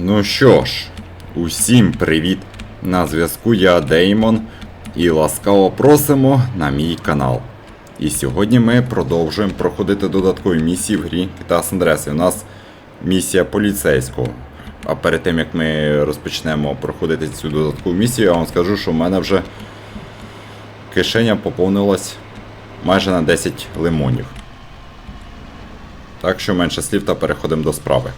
Ну що ж, усім привіт! На зв'язку я Деймон і ласкаво просимо на мій канал. І сьогодні ми продовжуємо проходити додаткові місії в грі Andreas. І У нас місія поліцейського. А перед тим як ми розпочнемо проходити цю додаткову місію, я вам скажу, що в мене вже кишеня поповнилась майже на 10 лимонів. Так що менше слів та переходимо до справи.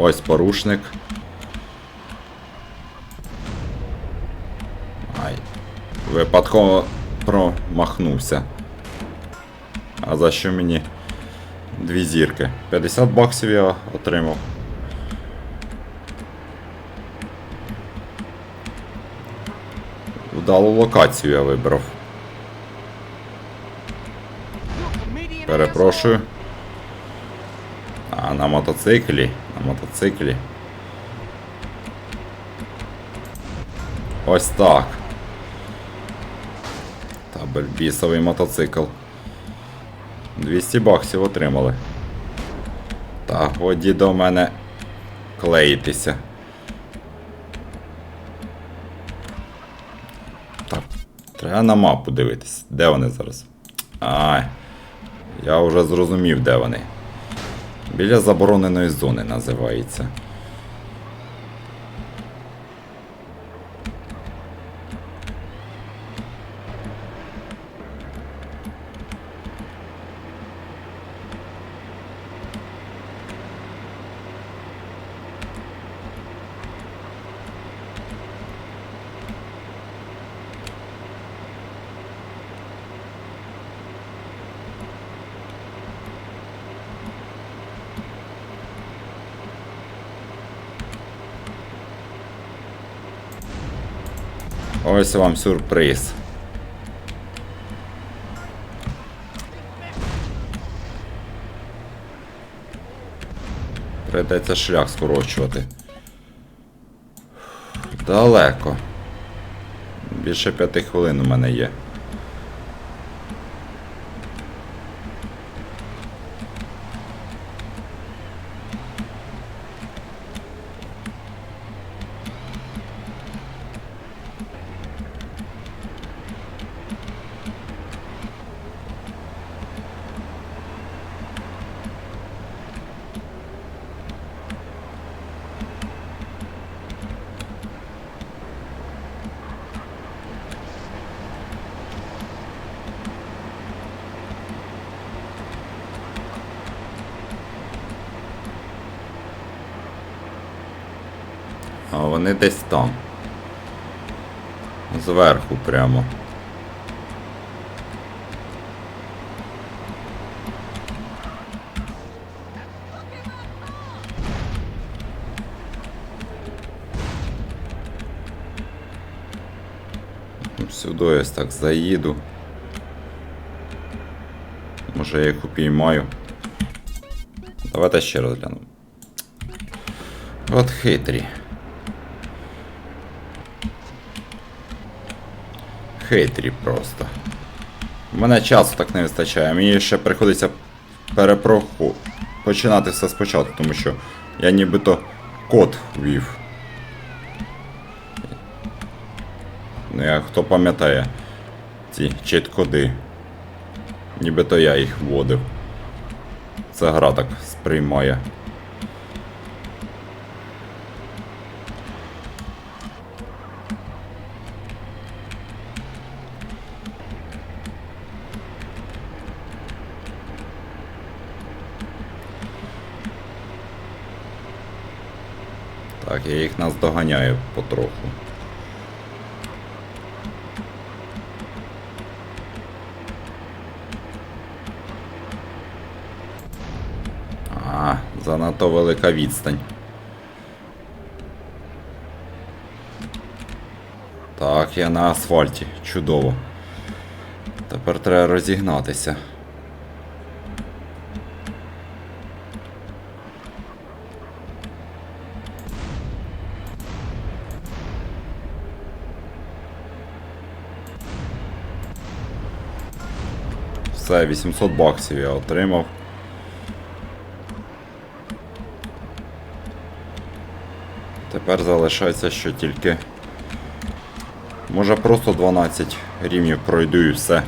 Ось порушник. Ай. Випадково промахнувся. А за що мені дві зірки? 50 баксів я отримав. Вдалу локацію я вибрав. Перепрошую. На мотоциклі. На мотоциклі. Ось так. Та бельбісовий мотоцикл. 200 баксів отримали. Та годі до мене клеїтися. Так, треба на мапу дивитись. Де вони зараз? Ай. Я вже зрозумів, де вони. Біля забороненої зони називається. Ось вам сюрприз. Придеться шлях скорочувати. Далеко. Більше п'яти хвилин у мене є. А вони десь там. Зверху прямо. Сюди я так заїду. Може я їх упіймаю. Давайте ще раз глянемо. От хитрі. Хитрі просто. У мене часу так не вистачає. Мені ще приходиться перепроху... починати все спочатку, тому що я нібито код ввів. Ну як хто пам'ятає ці чит-коди. Нібито я їх вводив. Це гра так сприймає. Я їх наздоганяю потроху. А, занадто велика відстань. Так, я на асфальті. Чудово. Тепер треба розігнатися. Все, 800 баксів я отримав. Тепер залишається, що тільки. Може просто 12 рівнів пройду і все.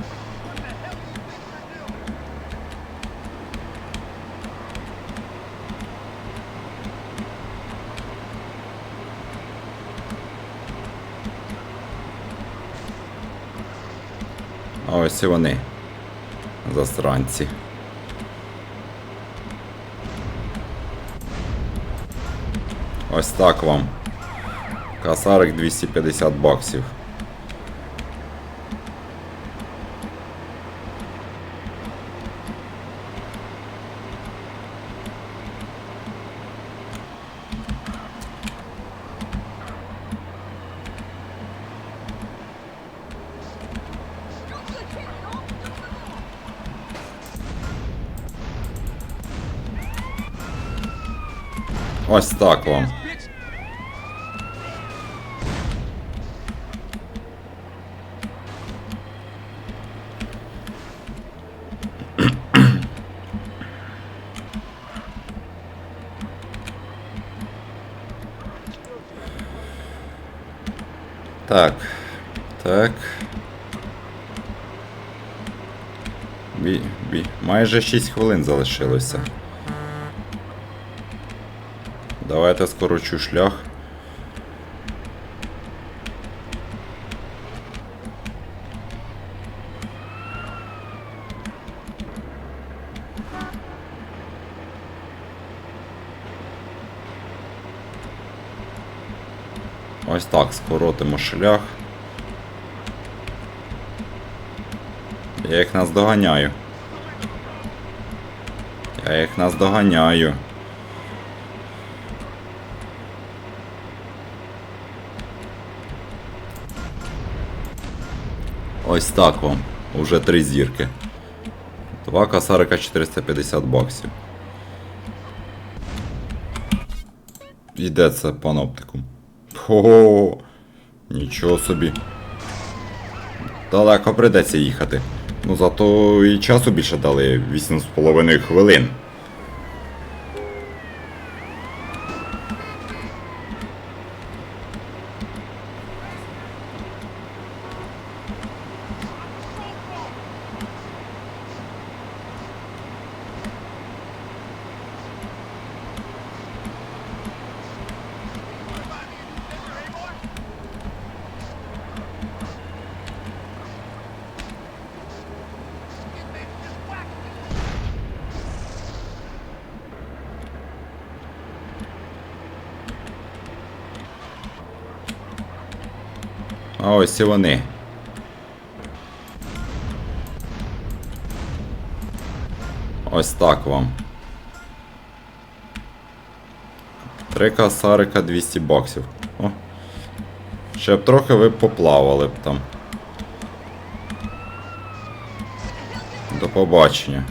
А ось і вони. Засранці. Ось так вам. Касарик 250 баксів. Ось так вам. Так. Так. Бі, бі. Майже 6 хвилин залишилося. Давайте скорочу шлях. Ось так скоротимо шлях. Я їх наздоганяю. Я їх наздоганяю. Ось так вам. Уже три зірки. Два касарика 450 баксів. Іде це паноптикум. Ого, нічого собі. Далеко прийдеться їхати. Ну зато і часу більше дали 8,5 хвилин. А ось і вони. Ось так вам. Три касарика 200 баксів. О. Ще б трохи ви поплавали б там. До побачення.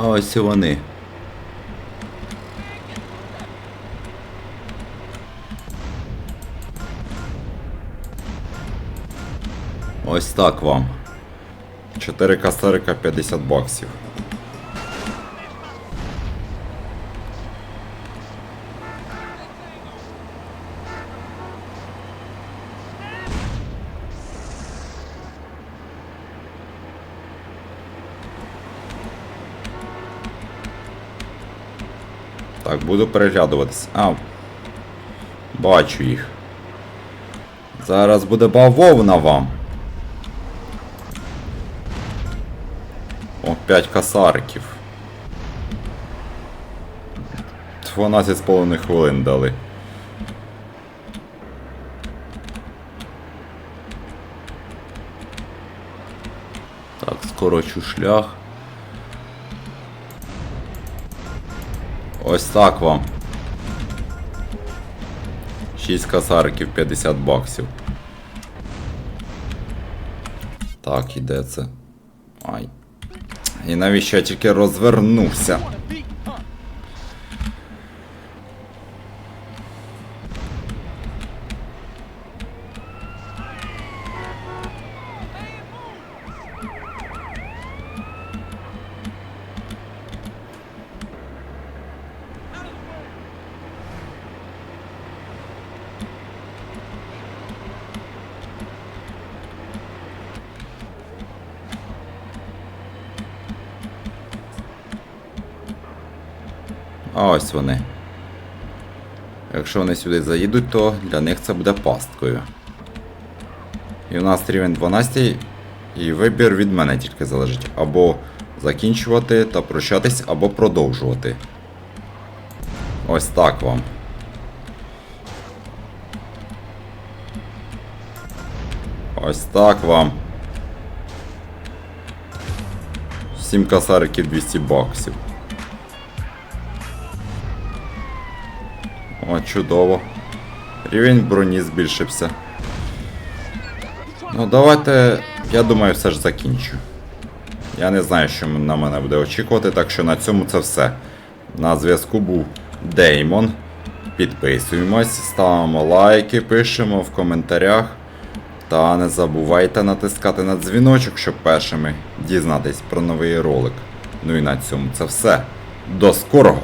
А ось і вони. Ось так вам. 4 касарика 50 баксів. Буду переглядуватись. А. Бачу їх. Зараз буде бавовна вам. О, 5 касариків. 12,5 хвилин дали. Так, скорочу шлях. Ось так вам. 6 касариків 50 баксів. Так, іде це. Ай. І навіщо я тільки розвернувся? А ось вони. Якщо вони сюди заїдуть, то для них це буде пасткою. І у нас рівень 12, і вибір від мене тільки залежить. Або закінчувати та прощатись, або продовжувати. Ось так вам. Ось так вам. 7 косариків 200 баксів. Чудово. Рівень броні збільшився. Ну, давайте, я думаю, все ж закінчу. Я не знаю, що на мене буде очікувати, так що на цьому це все. На зв'язку був Деймон. Підписуємось, ставимо лайки, пишемо в коментарях. Та не забувайте натискати на дзвіночок, щоб першими дізнатись про новий ролик. Ну і на цьому це все. До скорого!